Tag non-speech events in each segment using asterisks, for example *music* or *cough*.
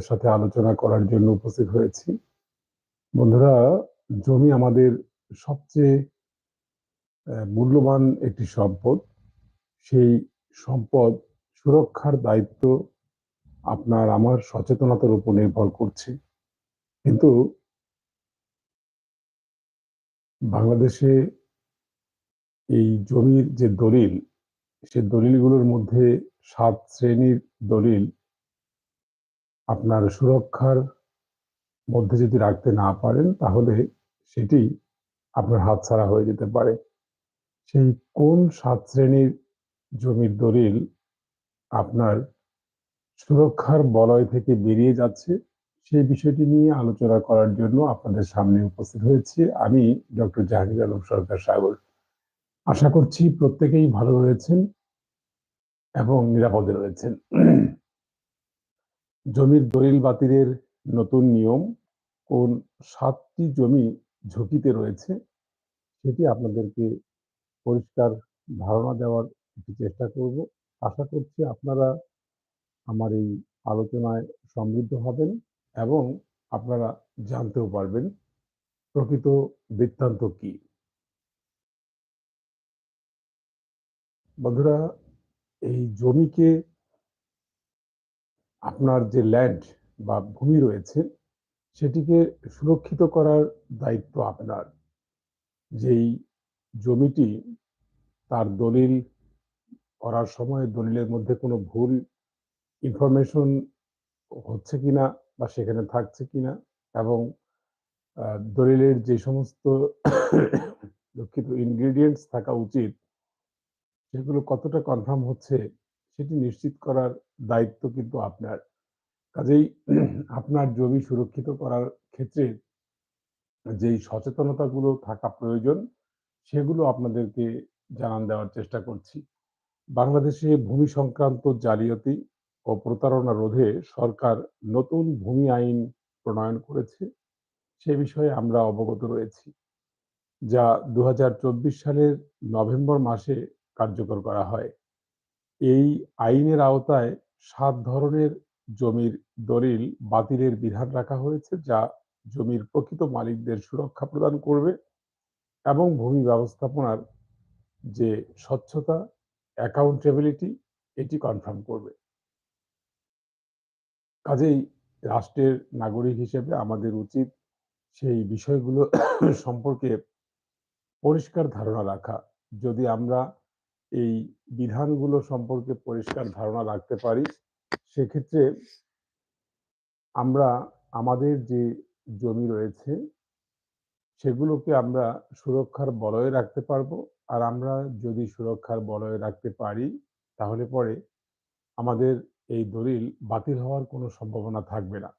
সাথে আলোচনা করার জন্য উপস্থিত হয়েছি। বন্ধুরা, জমি আমাদের সবচেয়ে মূল্যবান একটি সম্পদ। সেই সম্পদ সুরক্ষার দায়িত্ব আপনার আমার সচেতনতার উপর নির্ভর করছে। কিন্তু বাংলাদেশে এই জমির যে দলিল, সে দলিলগুলোর মধ্যে সাত শ্রেণির দলিল আপনার সুরক্ষার মধ্যে যদি রাখতে না পারেন, তাহলে সেটি আপনার হাতছাড়া হয়ে যেতে পারে। সেই কোন সাত শ্রেণির জমির দলিল আপনার সুরক্ষার বলয় থেকে বেরিয়ে যাচ্ছে, সেই বিষয়টি নিয়ে আলোচনা করার জন্য আপনাদের সামনে উপস্থিত হয়েছি আমি ডক্টর জাহাঙ্গীর আলম সরকার সাগর। আশা করছি প্রত্যেকেই ভালো রয়েছেন এবং নিরাপদে রয়েছেন। জমির দলিল বাতিলের নতুন নিয়ম কোন সাতটি জমি ঝুঁকিতে রয়েছে সেটি আপনাদেরকে পরিষ্কার ধারণা দেওয়ার একটি চেষ্টা করব। আশা করছি আপনারা আমার এই আলোচনায় সমৃদ্ধ হবেন এবং আপনারা জানতেও পারবেন প্রকৃত বৃত্তান্ত কি। বন্ধুরা, এই জমিকে আপনার যে ল্যান্ড বা ভূমি রয়েছে, সেটিকে সুরক্ষিত করার দায়িত্ব আপনার। যেই জমিটি তার দলিল করার সময় দলিলের মধ্যে কোনো ভুল ইনফরমেশন হচ্ছে কিনা বা সেখানে থাকছে কিনা এবং দলিলের যে সমস্ত দুঃখিত ইনগ্রিডিয়েন্টস থাকা উচিত, সেগুলো কতটা কনফার্ম হচ্ছে, সেটি নিশ্চিত করার দায়িত্ব কিন্তু আপনার। কাজেই আপনার জমি সুরক্ষিত করার ক্ষেত্রে যেই সচেতনতাগুলো থাকা প্রয়োজন, সেগুলো আপনাদেরকে জানান দেওয়ার চেষ্টা করছি। বাংলাদেশে ভূমি সংক্রান্ত জালিয়াতি ও প্রতারণা রোধে সরকার নতুন ভূমি আইন প্রণয়ন করেছে। সে বিষয়ে আমরা অবগত রয়েছি, যা দু হাজার চব্বিশ সালের নভেম্বর মাসে কার্যকর করা হয়। এই আইনের আওতায় সাত ধরনের জমির দলিল বাতিলের বিধান রাখা হয়েছে, যা জমির প্রকৃত মালিকদের সুরক্ষা প্রদান করবে এবং ভূমি ব্যবস্থাপনার যে স্বচ্ছতা অ্যাকাউন্টেবিলিটি এটি কনফার্ম করবে। কাজেই রাষ্ট্রের নাগরিক হিসেবে আমাদের উচিত সেই বিষয়গুলো *coughs* সম্পর্কে পরিষ্কার ধারণা রাখা। যদি আমরা এই বিধানগুলো সম্পর্কে পরিষ্কার ধারণা রাখতে পারি। সেক্ষেত্রে আমরা আমাদের যে জমি রয়েছে, সেগুলোকে আমরা সুরক্ষার বলয়ে রাখতে পারব। আর আমরা যদি সুরক্ষার বলয়ে রাখতে পারি, তাহলে পরে আমাদের এই দলিল বাতিল হওয়ার কোনো সম্ভাবনা থাকবে না।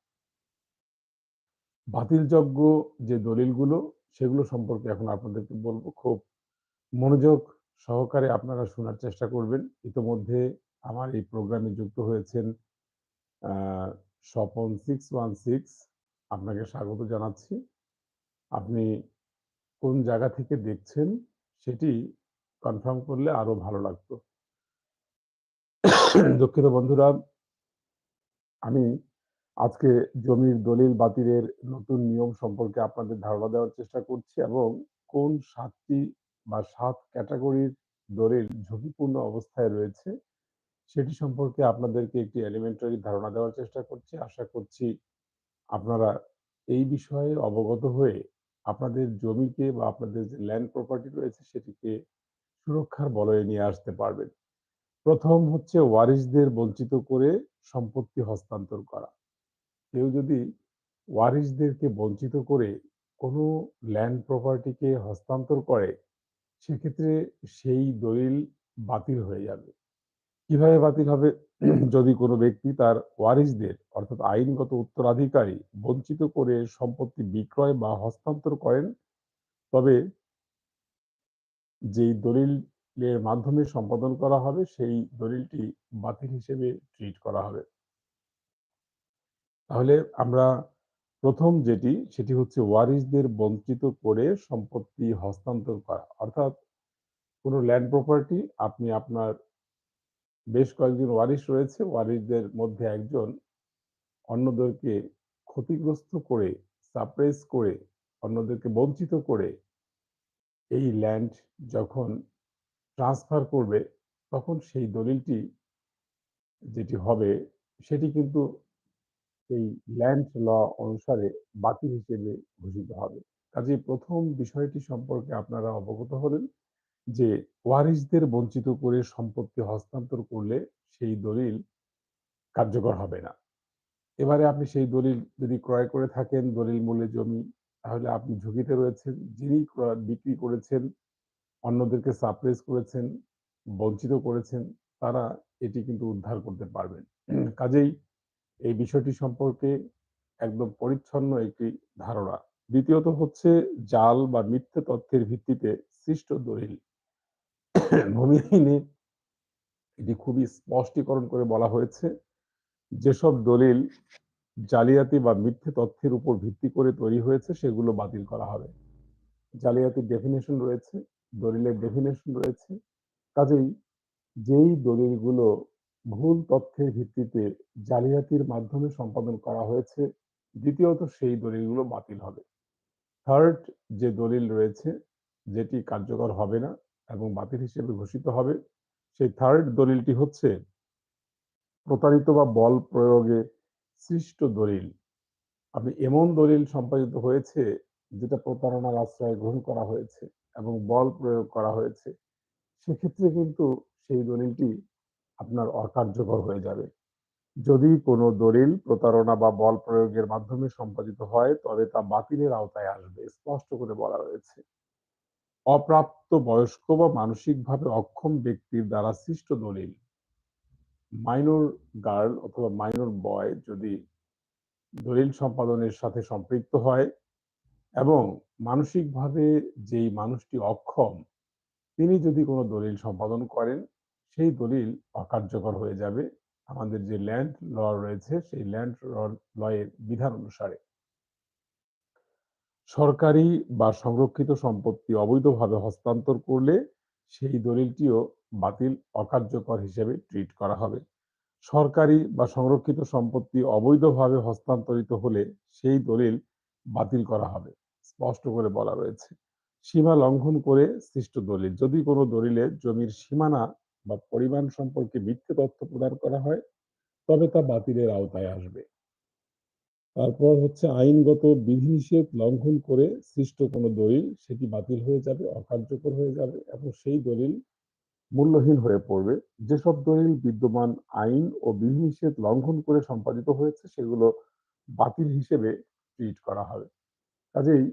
বাতিলযোগ্য যে দলিলগুলো, সেগুলো সম্পর্কে এখন আপনাদেরকে বলব, খুব মনোযোগ সহকারে আপনারা শোনার চেষ্টা করবেন। ইতোমধ্যে আমার এই প্রোগ্রামে যুক্ত হয়েছেন স্বপন সিক্স ওয়ান সিক্স আপনাকে স্বাগত জানাচ্ছি। আপনি কোন জায়গা থেকে দেখছেন সেটি কনফার্ম করলে আরও ভালো লাগতো। দুঃখিত বন্ধুরা, আমি আজকে জমির দলিল বাতিলের নতুন নিয়ম সম্পর্কে আপনাদের ধারণা দেওয়ার চেষ্টা করছি এবং কোন সাতটি বা সাত ক্যাটাগরির দলিল ঝুঁকিপূর্ণ অবস্থায় রয়েছে, সেটি সম্পর্কে আপনাদেরকে একটি এলিমেন্টারি ধারণা দেওয়ার চেষ্টা করছি। আশা করছি আপনারা এই বিষয়ে অবগত হয়ে আপনাদের জমিকে বা আপনাদের যে ল্যান্ড প্রপার্টি রয়েছে সেটিকে সুরক্ষার বলয়ে নিয়ে আসতে পারবেন। প্রথম হচ্ছে ওয়ারিসদের বঞ্চিত করে সম্পত্তি হস্তান্তর করা। কেউ যদি ওয়ারিসদেরকে বঞ্চিত করে কোনো ল্যান্ড প্রপার্টিকে হস্তান্তর করে সেক্ষেত্রে সেই দলিল বাতিল হয়ে যাবে। কীভাবে বাতিল হবে? যদি কোনো ব্যক্তি তার ওয়ারিসদের, অর্থাৎ আইনগত উত্তরাধিকারী, বঞ্চিত করে সম্পত্তি বিক্রয় বা হস্তান্তর করেন, তবে যেই দলিলের মাধ্যমে সম্পাদন করা হবে, সেই দলিলটি বাতিল হিসেবে ট্রিট করা হবে। তাহলে আমরা প্রথম যেটি সেটি হচ্ছে ওয়ারিসদের বঞ্চিত করে সম্পত্তি হস্তান্তর করা। অর্থাৎ কোনো ল্যান্ড প্রপার্টি আপনি আপনার বেশ কয়েকজন ওয়ারিশ রয়েছে ওয়ারিশদের মধ্যে একজন অন্যদেরকে ক্ষতিগ্রস্ত করে, সাপ্রেস করে, অন্যদেরকে বঞ্চিত করে এই ল্যান্ড যখন ট্রান্সফার করবে, তখন সেই দলিলটি যেটি হবে সেটি কিন্তু এই ল্যান্ড ল অনুসারে বাতিল হিসেবে ঘোষিত হবে। কাজেই প্রথম বিষয়টি সম্পর্কে আপনারা অবগত হলেন যে ওয়ারিশদের বঞ্চিত করে সম্পত্তি হস্তান্তর করলে সেই দলিল কার্যকর হবে না। এবারে আপনি সেই দলিল যদি ক্রয় করে থাকেন দলিল মূল্যে জমি, তাহলে আপনি ঝুঁকিতে রয়েছেন। যিনি বিক্রি করেছেন, অন্যদেরকে সাপ্রেস করেছেন, বঞ্চিত করেছেন, তারা এটি কিন্তু উদ্ধার করতে পারবেন। কাজেই এই বিষয়টি সম্পর্কে একদম পরিচ্ছন্ন একটি ধারণা। দ্বিতীয়ত হচ্ছে জাল বা মিথ্যে তথ্যের ভিত্তিতে সৃষ্ট দলিল। ভূমি আইনে এটি খুবই স্পষ্টীকরণ করে বলা হয়েছে, যেসব দলিল জালিয়াতি বা মিথ্যে তথ্যের উপর ভিত্তি করে তৈরি হয়েছে সেগুলো বাতিল করা হবে। জালিয়াতির ডেফিনেশন রয়েছে, দলিলের ডেফিনেশন রয়েছে। কাজেই যেই দলিলগুলো ভুল তথ্যের ভিত্তিতে জালিয়াতির মাধ্যমে সম্পাদন করা হয়েছে, দ্বিতীয়ত সেই দলিলগুলো বাতিল হবে। থার্ড যে দলিল রয়েছে যেটি কার্যকর হবে না এবং বাতিল হিসেবে ঘোষিত হবে, সেই থার্ড দলিলটি হচ্ছে প্রতারিত বা বল প্রয়োগে সৃষ্ট দলিল। আপনি এমন দলিল সম্পাদিত হয়েছে যেটা প্রতারণার আশ্রয় গ্রহণ করা হয়েছে এবং বল প্রয়োগ করা হয়েছে। সেক্ষেত্রে কিন্তু সেই দলিলটি আপনার অকার্যকর হয়ে যাবে। যদি কোনো দলিল প্রতারণা বা বল প্রয়োগের মাধ্যমে সম্পাদিত হয় তবে তা বাতিলের আওতায় আসবে। স্পষ্ট করে বলা হয়েছে। অপ্রাপ্ত বয়স্ক বা মানসিকভাবে অক্ষম ব্যক্তির দ্বারা সৃষ্ট দলিল। মাইনর গার্ল অথবা মাইনর বয় যদি দলিল সম্পাদনের সাথে সম্পৃক্ত হয় এবং মানসিকভাবে যেই মানুষটি অক্ষম, তিনি যদি কোনো দলিল সম্পাদন করেন, সেই দলিল অকার্যকর হয়ে যাবে। আমাদের যে ল্যান্ড ল রয়েছে, সেই ল্যান্ড ল ল এর বিধান অনুসারে। সরকারি বা সংরক্ষিত সম্পত্তি অবৈধভাবে হস্তান্তর করলে সেই দলিলটিও বাতিল, অকার্যকর হিসেবে ট্রিট করা হবে। সরকারি বা সংরক্ষিত সম্পত্তি অবৈধভাবে হস্তান্তরিত হলে সেই দলিল বাতিল করা হবে। স্পষ্ট করে বলা রয়েছে। সীমা লঙ্ঘন করে সৃষ্ট দলিল। যদি কোনো দলিলে জমির সীমানা বা পরিমাণ সম্পর্কে মিথ্যে তথ্য প্রদান করা হয়, তবে তা বাতিলের আওতায় আসবে। তারপর হচ্ছে আইনগত বিধিনিষেধ লঙ্ঘন করে সৃষ্ট কোনো দলিল সেটি বাতিল হয়ে যাবে, অকার্যকর হয়ে যাবে এবং সেই দলিল মূল্যহীন হয়ে পড়বে। যেসব দলিল বিদ্যমান আইন ও বিধিনিষেধ লঙ্ঘন করে সম্পাদিত হয়েছে সেগুলো বাতিল হিসেবে ট্রিট করা হবে। কাজেই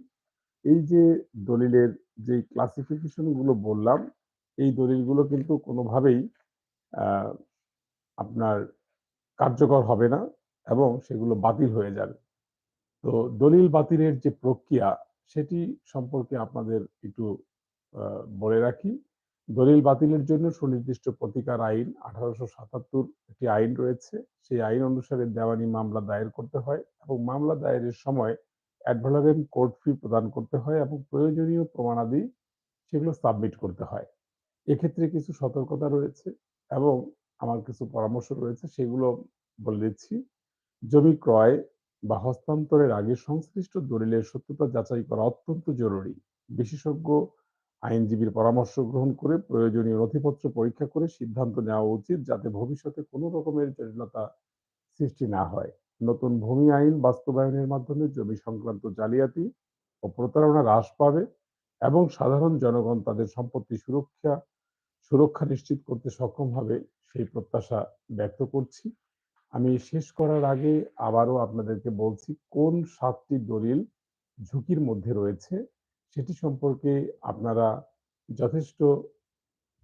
এই যে দলিলের যেই ক্লাসিফিকেশনগুলো বললাম, এই দলিলগুলো কিন্তু কোনোভাবেই আপনার কার্যকর হবে না এবং সেগুলো বাতিল হয়ে যাবে। তো দলিল বাতিলের যে প্রক্রিয়া, সেটি সম্পর্কে আপনাদের একটু বলে রাখি। দলিল বাতিলের জন্য সুনির্দিষ্ট প্রতিকার আইন ১৮৭৭ একটি আইন রয়েছে। সেই আইন অনুসারে দেওয়ানি মামলা দায়ের করতে হয় এবং মামলা দায়েরের সময় অ্যাড কোর্ট ফি প্রদান করতে হয় এবং প্রয়োজনীয় প্রমাণাদি সেগুলো সাবমিট করতে হয়। এক্ষেত্রে কিছু সতর্কতা রয়েছে এবং আমার কিছু পরামর্শ রয়েছে, সেগুলো বলে দিচ্ছি। জমি ক্রয় বা হস্তান্তরের আগে সংশ্লিষ্ট দলিলের সত্যতা যাচাই করা অত্যন্ত জরুরি। বিশেষজ্ঞ আইনজীবীর পরামর্শ গ্রহণ করে প্রয়োজনীয় নথিপত্র পরীক্ষা করে সিদ্ধান্ত নেওয়া উচিত যাতে ভবিষ্যতে কোনো রকমের জটিলতা সৃষ্টি না হয়। নতুন ভূমি আইন বাস্তবায়নের মাধ্যমে জমি সংক্রান্ত জালিয়াতি ও প্রতারণা হ্রাস পাবে এবং সাধারণ জনগণ তাদের সম্পত্তি সুরক্ষা সুরক্ষা নিশ্চিত করতে সক্ষম হবে সেই প্রত্যাশা ব্যক্ত করছি। আমি শেষ করার আগে আবারও আপনাদেরকে বলছি, কোন সাতটি দলিল ঝুঁকির মধ্যে রয়েছে সেটি সম্পর্কে আপনারা যথেষ্ট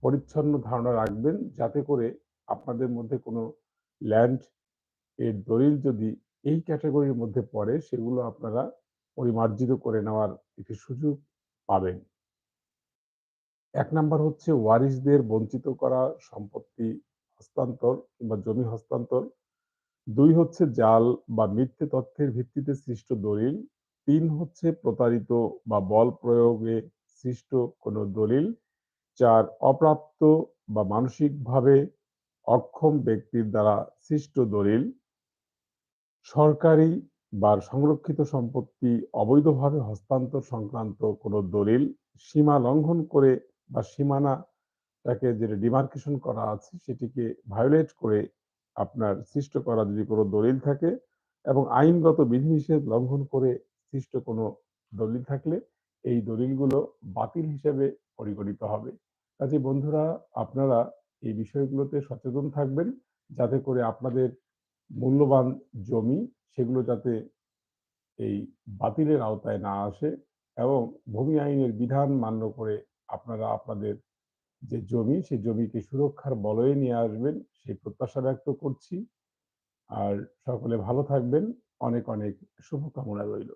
পরিচ্ছন্ন ধারণা রাখবেন যাতে করে আপনাদের মধ্যে কোনো ল্যান্ড এর দলিল যদি এই ক্যাটাগরির মধ্যে পড়ে, সেগুলো আপনারা পরিমার্জিত করে নেওয়ার একটি সুযোগ পাবেন। ১ নাম্বার হচ্ছে ওয়ারিশদের বঞ্চিত করা সম্পত্তি হস্তান্তর কিংবা জমি হস্তান্তর। দুই হচ্ছে জাল বা মিথ্যে তথ্যের ভিত্তিতে সৃষ্ট দলিল। তিন হচ্ছে প্রতারিত বা বল প্রয়োগে সৃষ্ট কোনো দলিল। ৪ অপ্রাপ্ত বা মানসিকভাবে অক্ষম ব্যক্তির দ্বারা সৃষ্ট দলিল। সরকারি বা সংরক্ষিত সম্পত্তি অবৈধভাবে হস্তান্তর সংক্রান্ত কোনো দলিল সীমা লঙ্ঘন করে বা সীমানাটাকে যেটা ডিমার্কেশন করা আছে, সেটিকে ভায়োলেট করে আপনার সৃষ্ট করা যদি কোনো দলিল থাকে এবং আইনগত বিধিনিষেধ লঙ্ঘন করে সৃষ্ট কোনো দলিল থাকলে এই দলিলগুলো বাতিল হিসেবে পরিগণিত হবে। কাজে বন্ধুরা, আপনারা এই বিষয়গুলোতে সচেতন থাকবেন যাতে করে আপনাদের মূল্যবান জমি সেগুলো যাতে এই বাতিলের আওতায় না আসে এবং ভূমি আইনের বিধান মান্য করে আপনারা আপনাদের যে জমি, সেই জমিকে সুরক্ষার বলয়ে নিয়ে আসবেন, সেই প্রত্যাশা ব্যক্ত করছি। আর সকলে ভালো থাকবেন। অনেক অনেক শুভকামনা রইল।